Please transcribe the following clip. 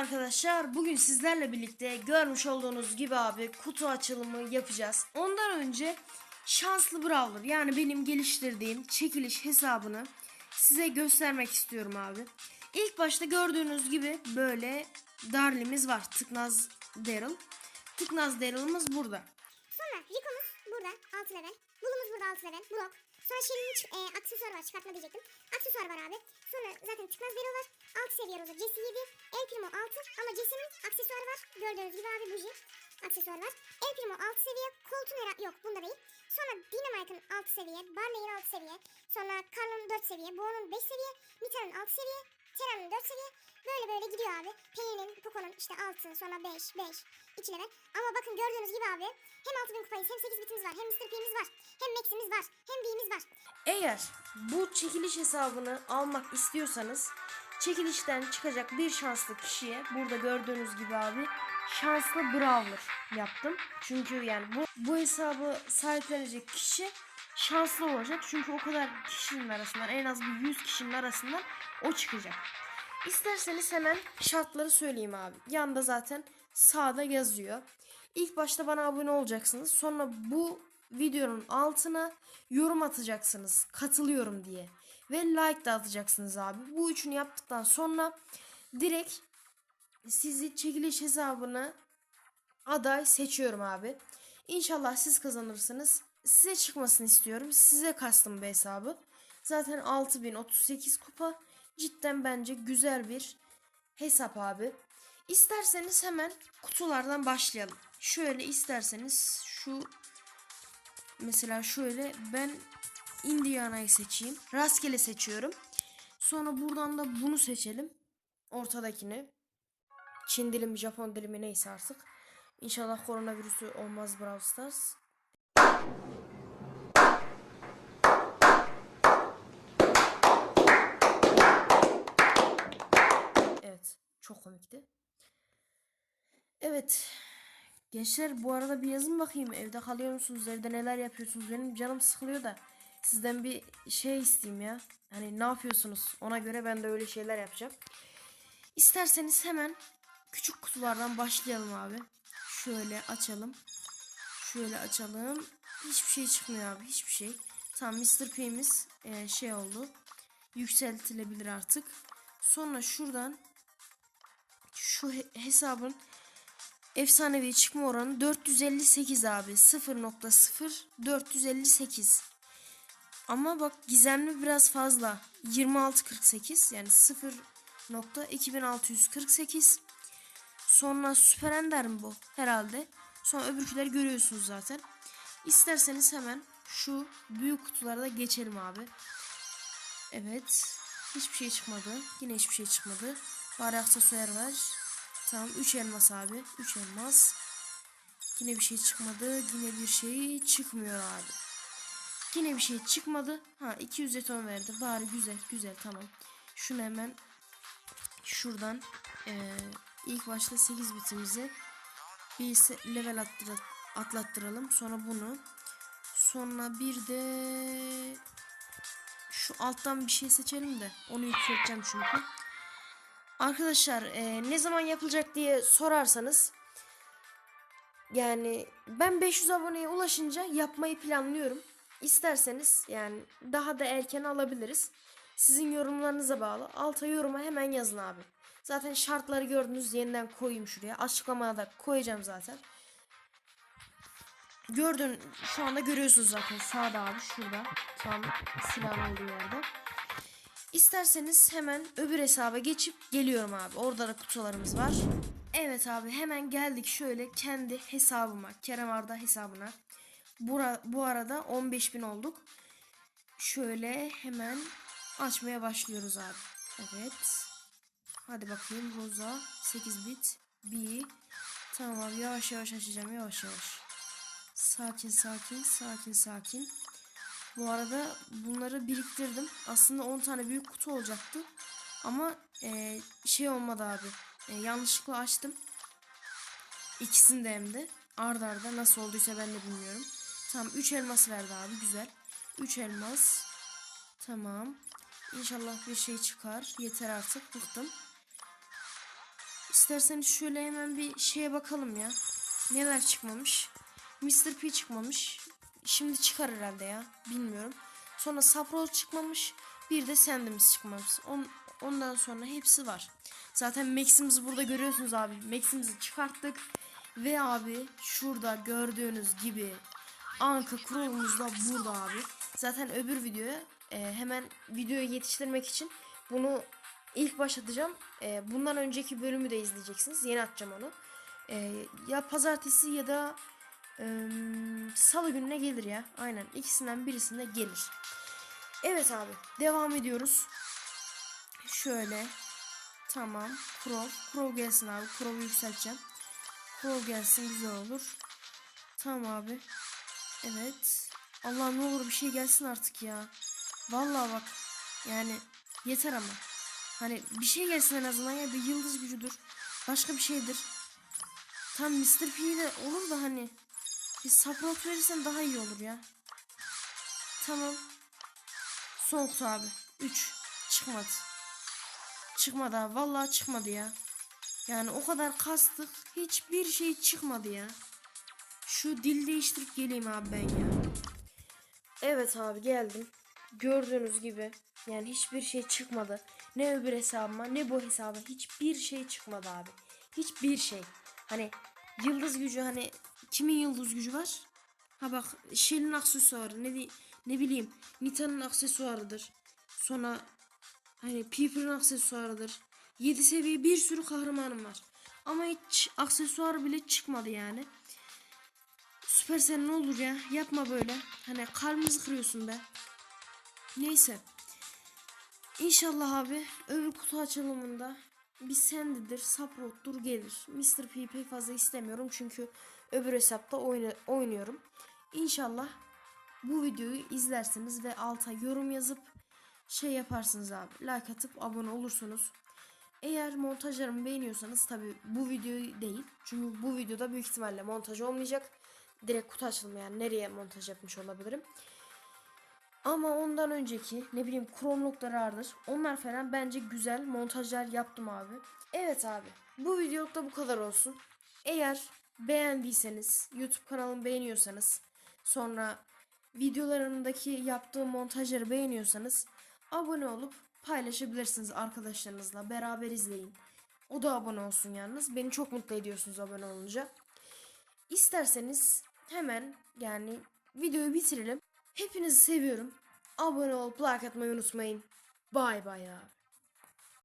Arkadaşlar. Bugün sizlerle birlikte görmüş olduğunuz gibi abi kutu açılımı yapacağız. Ondan önce şanslı brawler yani benim geliştirdiğim çekiliş hesabını size göstermek istiyorum abi. İlk başta gördüğünüz gibi böyle Darly'miz var. Tıknaz Daryl. Tıknaz Daryl'ımız burada. Sonra Rico'muz burada 6 level. Bull'umuz burada 6 level. Brock. Sonra Shelly'nin e, aksesuarı var çıkartma diyecektim. Aksesuar var abi. Sonra zaten çıkmaz Daryl var. 6 seviye Rosa. Jesse 7. El Primo 6. Ama Jesse'nin aksesuarı var. Gördüğünüz gibi abi buji. Aksesuar var. El Primo 6 seviye. Colt'un era yok bunda değil. Sonra Dynamite'ın 6 seviye. Barley'in 6 seviye. Sonra Carl'ın 4 seviye. Boğa'nın 5 seviye. Nita'nın 6 seviye. 4 seviye. Böyle böyle gidiyor abi. Penny'nin, Poco'nun işte 6, sonra 5, 5, 2 level. Ama bakın gördüğünüz gibi abi hem 6000 kupayız hem 8 bitimiz var hem Mr. P'miz var hem Max'imiz var hem B'miz var. Eğer bu çekiliş hesabını almak istiyorsanız çekilişten çıkacak bir şanslı kişiye burada gördüğünüz gibi abi şanslı brawler yaptım. Çünkü yani bu, bu hesabı sahiplenecek kişi şanslı olacak. Çünkü o kadar kişinin arasından en az bir 100 kişinin arasından o çıkacak. İsterseniz hemen şartları söyleyeyim abi. Yanda zaten sağda yazıyor. İlk başta bana abone olacaksınız. Sonra bu videonun altına yorum atacaksınız. Katılıyorum diye. Ve like de atacaksınız abi. Bu üçünü yaptıktan sonra direkt sizi çekiliş hesabını aday seçiyorum abi. İnşallah siz kazanırsınız. Size çıkmasını istiyorum. Size kastım bu hesabı. Zaten 6038 kupa. Cidden bence güzel bir hesap abi. İsterseniz hemen kutulardan başlayalım. Şöyle isterseniz şu mesela şöyle ben Indiana'yı seçeyim. Rastgele seçiyorum. Sonra buradan da bunu seçelim. Ortadakini. Çin dilimi, Japon dilimi neyse artık. İnşallah koronavirüsü olmaz Brawl Stars. Evet. Çok komikti. Evet. Gençler bu arada bir yazın bakayım. Evde kalıyor musunuz? Evde neler yapıyorsunuz? Benim canım sıkılıyor da. Sizden bir şey isteyeyim ya. Hani ne yapıyorsunuz? Ona göre ben de öyle şeyler yapacağım. İsterseniz hemen küçük kutulardan başlayalım abi. Şöyle açalım. Şöyle açalım. Hiçbir şey çıkmıyor abi. Hiçbir şey. Tamam Mr. P'miz şey oldu. Yükseltilebilir artık. Sonra şuradan şu he- hesabın efsanevi çıkma oranı 458 abi. 0.0 458. Ama bak gizemli biraz fazla. 2648 yani 0.2648. Sonra Süper Ender mi bu? Herhalde. Sonra öbürküleri görüyorsunuz zaten. İsterseniz hemen şu büyük kutulara da geçelim abi. Evet. Hiçbir şey çıkmadı. Yine hiçbir şey çıkmadı. Bari aksesuar var. Tamam 3 elmas abi. 3 elmas. Yine bir şey çıkmadı. Yine bir şey çıkmıyor abi. Yine bir şey çıkmadı. Ha 200 jeton verdi. Bari güzel güzel tamam. Şunu hemen şuradan eee, ilk başta 8 bitimizi bir level attıra- atlattıralım. Sonra bunu. Sonra bir de şu alttan bir şey seçelim de onu yükselteceğim çünkü. Arkadaşlar eee, ne zaman yapılacak diye sorarsanız yani ben 500 aboneye ulaşınca yapmayı planlıyorum. İsterseniz yani daha da erken alabiliriz. Sizin yorumlarınıza bağlı. Alta yoruma hemen yazın abi. Zaten şartları gördünüz yeniden koyayım şuraya. Açıklamaya da koyacağım zaten. Gördün şu anda görüyorsunuz zaten sağda abi şurada. Tam silahın olduğu yerde. İsterseniz hemen öbür hesaba geçip geliyorum abi. Orada da kutularımız var. Evet abi hemen geldik şöyle kendi hesabıma. Kerem Arda hesabına. Bura, bu arada 15.000 olduk. Şöyle hemen açmaya başlıyoruz abi. Evet. Hadi bakayım Rosa 8 bit. B. Tamam abi yavaş yavaş açacağım yavaş yavaş. Sakin sakin sakin sakin. Bu arada bunları biriktirdim. Aslında 10 tane büyük kutu olacaktı. Ama e, şey olmadı abi. E, yanlışlıkla açtım. İkisini de hem de. Arda arda nasıl olduysa ben de bilmiyorum. Tamam 3 elmas verdi abi güzel. 3 elmas. Tamam. İnşallah bir şey çıkar. Yeter artık bıktım. İsterseniz şöyle hemen bir şeye bakalım ya. Neler çıkmamış. Mr. P çıkmamış. Şimdi çıkar herhalde ya. Bilmiyorum. Sonra Saprol çıkmamış. Bir de Sandemiz çıkmamış. On, ondan sonra hepsi var. Zaten Max'imizi burada görüyorsunuz abi. Max'imizi çıkarttık. Ve abi şurada gördüğünüz gibi Anka kurulumuz da burada abi. Zaten öbür videoya e, hemen videoyu yetiştirmek için bunu ilk başlatacağım. E, bundan önceki bölümü de izleyeceksiniz. Yeni atacağım onu. E, ya pazartesi ya da e, salı gününe gelir ya. Aynen ikisinden birisinde gelir. Evet abi devam ediyoruz. Şöyle tamam Crow. Crow gelsin abi. Crow'u yükselteceğim. Crow gelsin güzel olur. Tamam abi. Evet. Allah ne olur bir şey gelsin artık ya. Vallahi bak. Yani yeter ama. Hani bir şey gelsin en azından ya bir yıldız gücüdür. Başka bir şeydir. Tam Mr. P de olur da hani bir support verirsen daha iyi olur ya. Tamam. Son kutu abi. 3. Çıkmadı. Çıkmadı abi. Vallahi çıkmadı ya. Yani o kadar kastık. Hiçbir şey çıkmadı ya. Şu dil değiştirip geleyim abi ben ya. Evet abi geldim. Gördüğünüz gibi yani hiçbir şey çıkmadı. Ne öbür hesabıma ne bu hesaba hiçbir şey çıkmadı abi. Hiçbir şey. Hani yıldız gücü hani kimin yıldız gücü var? Ha bak Shell'in aksesuarı ne, ne bileyim Nita'nın aksesuarıdır. Sonra hani Piper'ın aksesuarıdır. 7 seviye bir sürü kahramanım var. Ama hiç aksesuar bile çıkmadı yani. Süpersen ne olur ya yapma böyle. Hani kalbimizi kırıyorsun be. Neyse. İnşallah abi öbür kutu açılımında bir sendidir, Saprot'tur gelir. Mr. P pek fazla istemiyorum çünkü öbür hesapta oynuyorum. İnşallah bu videoyu izlersiniz ve alta yorum yazıp şey yaparsınız abi. Like atıp abone olursunuz. Eğer montajlarımı beğeniyorsanız tabi bu videoyu değil. Çünkü bu videoda büyük ihtimalle montaj olmayacak. Direkt kutu açılımı yani nereye montaj yapmış olabilirim. Ama ondan önceki ne bileyim kromlukları vardır. Onlar falan bence güzel montajlar yaptım abi. Evet abi bu videoluk da bu kadar olsun. Eğer beğendiyseniz YouTube kanalımı beğeniyorsanız sonra videolarımdaki yaptığım montajları beğeniyorsanız abone olup paylaşabilirsiniz arkadaşlarınızla beraber izleyin. O da abone olsun yalnız. Beni çok mutlu ediyorsunuz abone olunca. İsterseniz hemen yani videoyu bitirelim. Hepinizi seviyorum. Abone olup like atmayı unutmayın. Bay bay abi.